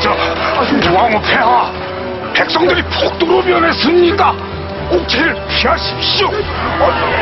저, 아, 왕후 폐하, 백성들이 폭도로 변했습니다. 옥체를 피하십시오. 헛!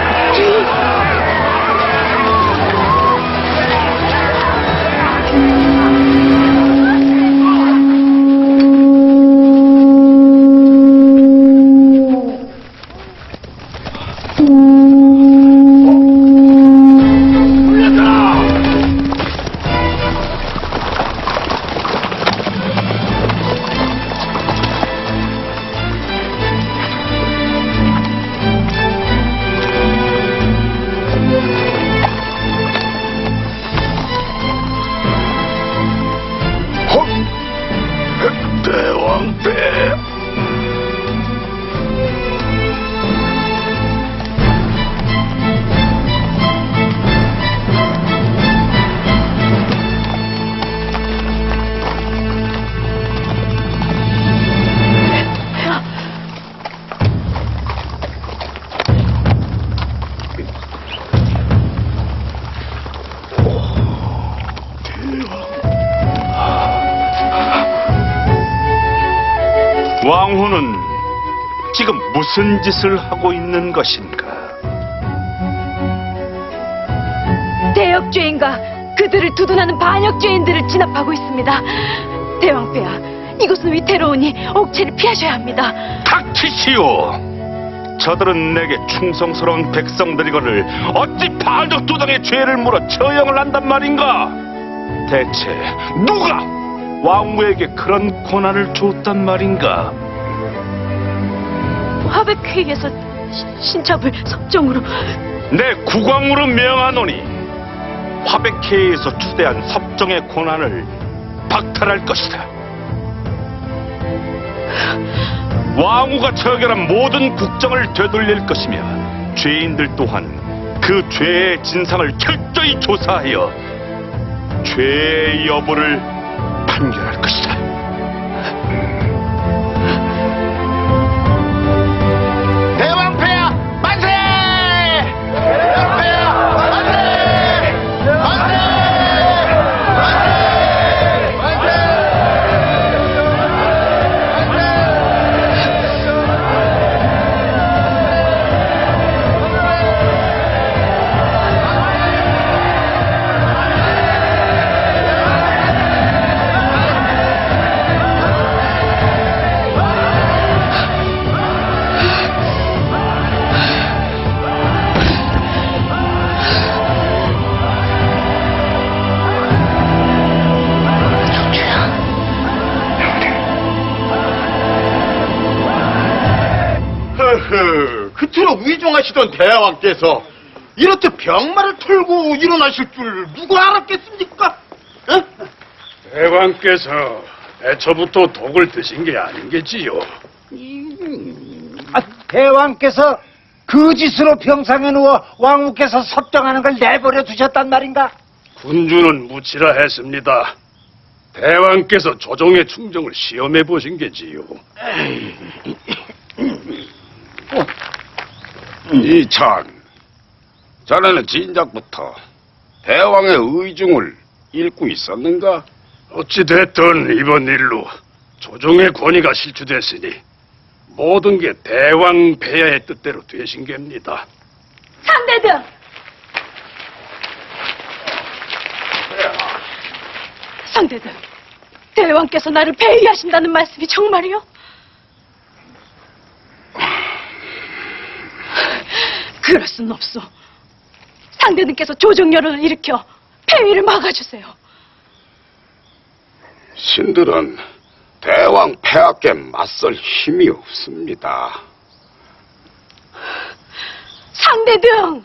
왕후는 지금 무슨 짓을 하고 있는 것인가? 대역죄인과 그들을 두둔하는 반역죄인들을 진압하고 있습니다. 대왕폐하, 이곳은 위태로우니 옥체를 피하셔야 합니다. 닥치시오! 저들은 내게 충성스러운 백성들이거늘 어찌 반역 두당의 죄를 물어 처형을 한단 말인가? 대체 누가 왕후에게 그런 권한을 줬단 말인가? 화백회의에서 시- 신첩을 섭정으로 내 국왕으로 명하노니 화백회의에서 추대한 섭정의 권한을 박탈할 것이다. 왕후가 처결한 모든 국정을 되돌릴 것이며 죄인들 또한 그 죄의 진상을 철저히 조사하여 죄의 여부를 판결 그토록 위중하시던 대왕께서 이렇게 병마를 털고 일어나실 줄 누가 알았겠습니까? 어? 대왕께서 애초부터 독을 드신 게 아닌겠지요. 아, 대왕께서 그 짓으로 병상에 누워 왕후께서 섭정하는 걸 내버려 두셨단 말인가? 군주는 무치라 했습니다. 대왕께서 조정의 충정을 시험해 보신 게지요. 이찬, 자네는 진작부터 대왕의 의중을 읽고 있었는가? 어찌됐든 이번 일로 조정의 권위가 실추됐으니 모든 게 대왕 폐하의 뜻대로 되신 겁니다. 상대등! 상대등, 대왕께서 나를 배의하신다는 말씀이 정말이요? 그럴 순 없어. 상대님께서 조정열을 일으켜 폐위를 막아주세요. 신들은 대왕 폐하께 맞설 힘이 없습니다. 상대등!